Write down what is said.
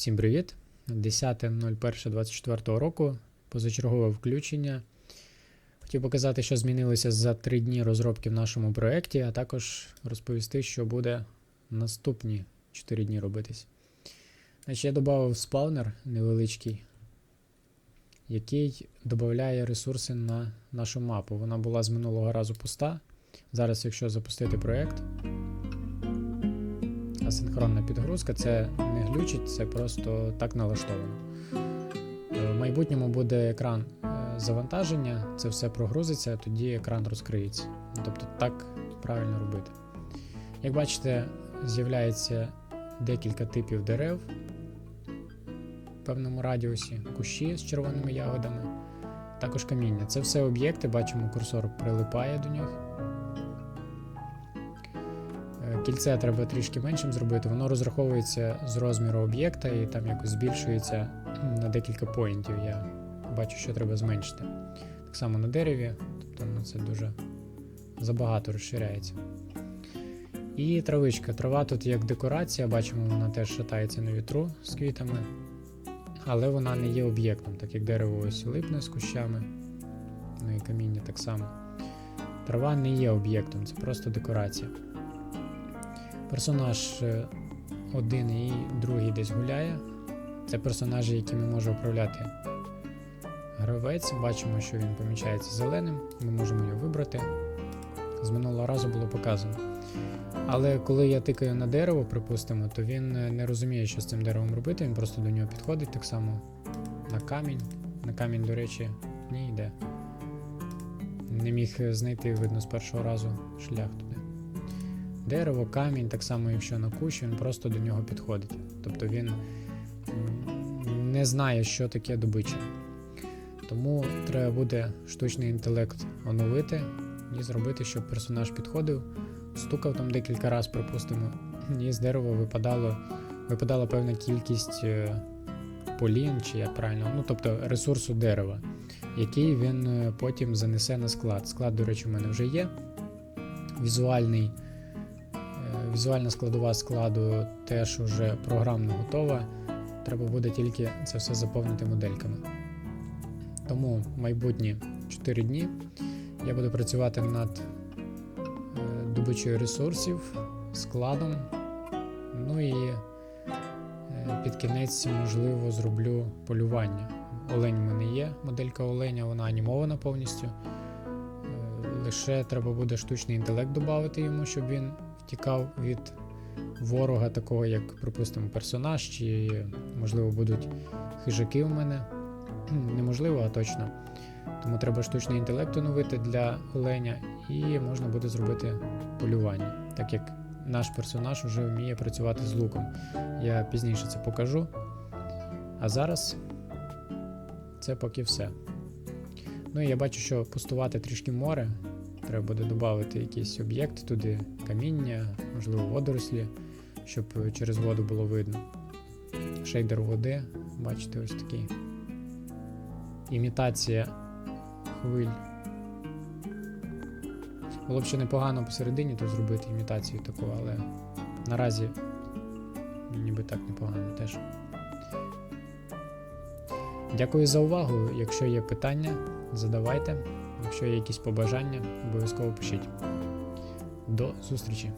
Всім привіт! 10.01.24 року. Позачергове включення. Хотів показати, що змінилося за 3 дні розробки в нашому проєкті, а також розповісти, що буде наступні 4 дні робитись. Значить, я додав спаунер невеличкий, який додає ресурси на нашу мапу. Вона була з минулого разу пуста. Зараз, якщо запустити проєкт, асинхронна підгрузка це не глючить, це просто так налаштовано. Е, В майбутньому буде екран е, завантаження, це все прогрузиться, тоді екран розкриється. Тобто так правильно робити. Як бачите, з'являється декілька типів дерев в певному радіусі, кущі з червоними ягодами, також каміння. Це все об'єкти, бачимо, курсор прилипає до них. Кільце треба трішки меншим зробити, воно розраховується з розміру об'єкта і там якось збільшується на декілька поінтів. Я бачу, що треба зменшити. Так само на дереві, тобто ну, це дуже забагато розширяється. І травичка. Трава тут як декорація, бачимо, вона теж шатається на вітру з квітами, але вона не є об'єктом, так як дерево ось липне з кущами, ну і каміння так само. Трава не є об'єктом, це просто декорація. Персонаж е, один і другий десь гуляє. Це персонажі, якими може управляти гравець. Бачимо, що він помічається зеленим, ми можемо його вибрати. З минулого разу було показано. Але коли я тикаю на дерево, припустимо, то він е, не розуміє, що з цим деревом робити, він просто до нього підходить так само на камінь. На камінь, до речі, не йде. Не міг е, знайти, видно, з першого разу шлях туди. Дерево, камінь, так само, якщо на кущ, він просто до нього підходить. Тобто він не знає, що таке добича. Тому треба буде штучний інтелект оновити і зробити, щоб персонаж підходив, стукав там декілька разів, припустимо, і з дерева випадало, випадала певна кількість е, полін, чи як правильно, ну тобто ресурсу дерева, який він е, потім занесе на склад. Склад, до речі, у мене вже є. Візуальний, візуальна складова складу теж уже програмно готова. Треба буде тільки це все заповнити модельками. Тому майбутні 4 дні я буду працювати над е, добичою ресурсів, складом. Ну і е, під кінець, можливо, зроблю полювання. Олень в мене є, моделька оленя, вона анімована повністю. Е, Лише треба буде штучний інтелект додати йому, щоб він втікав від ворога, такого як, припустимо, персонаж, чи, можливо, будуть хижаки у мене. Неможливо, а точно. Тому треба штучний інтелект оновити для оленя, і можна буде зробити полювання, так як наш персонаж вже вміє працювати з луком. Я пізніше це покажу. А зараз це поки все. Ну і я бачу, що пустувати трішки море. Треба буде додати якийсь об'єкт туди, каміння, можливо, водорослі, щоб через воду було видно. Шейдер води, бачите, ось такий. Імітація хвиль. Було б ще непогано посередині тут зробити імітацію таку, але наразі ніби так непогано теж. Дякую за увагу. Якщо є питання, задавайте. Якщо є якісь побажання, обов'язково пишіть. До зустрічі!